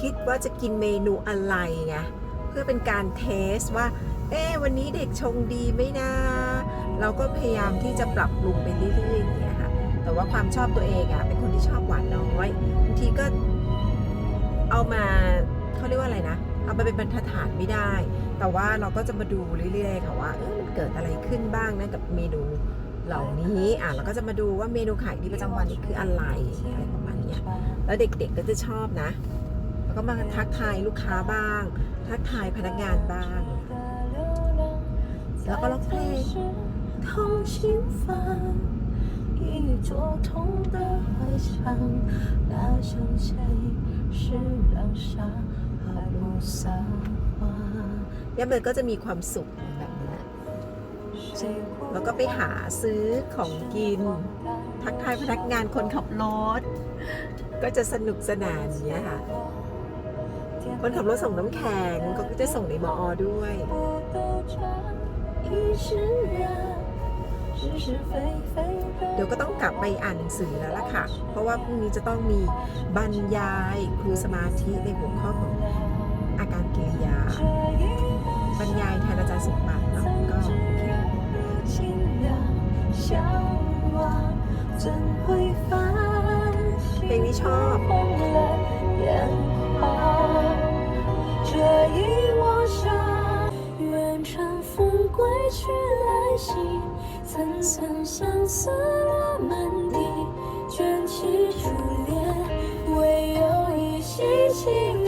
คิดว่าจะกินเมนูอะไรไงเพื่อเป็นการเทสว่า เอ๊วันนี้เด็กชงดีไหมนะ เราก็พยายามที่จะปรับปรุงไปเรื่อยๆอย่างเงี้ยค่ะแต่ว่าความชอบตัวเองอะเป็นคนที่ชอบหวานน้อยบางทีก็เอามาเขาเรียกว่าอะไรนะเอามาเป็นบรรทัดฐานไม่ได้ แต่ว่าเราก็จะมาดูเรื่อยๆค่ะว่าเออมันเกิดอะไรขึ้นบ้างนะกับเมนูเหล่านี้อะเราก็จะมาดูว่าเมนูขายดีประจำวันนี่คืออะไรอะไรประมาณเนี้ยแล้วเด็กๆก็จะชอบนะ ก็มาทักทายลูกค้าบ้าง ทักทายพนักงานบ้าง แล้วก็ร้องเพลง 同心房，一座痛的怀墙，那像谁是两沙而不撒谎。 ย่าเบยก็จะมีความสุขแบบเนี้ย แล้วก็ไปหาซื้อของกิน ทักทายพนักงานคนขับรถ ก็จะสนุกสนานอย่างเนี้ยค่ะ คนขับรถส่งน้ำแข็งก็จะส่งในมอด้วยเดี๋ยวก็ต้องกลับไปอ่านหนังสือแล้วล่ะค่ะ เพราะว่าพรุ่งนี้จะต้องมีบรรยายครูสมาธิในหัวข้อของอาการเกิริยา บรรยายแทนอาจารย์สมบัติเนาะก็เพลงนี้ชอบ 去来兮，层层相思落满地，卷起珠帘，唯有一袭青。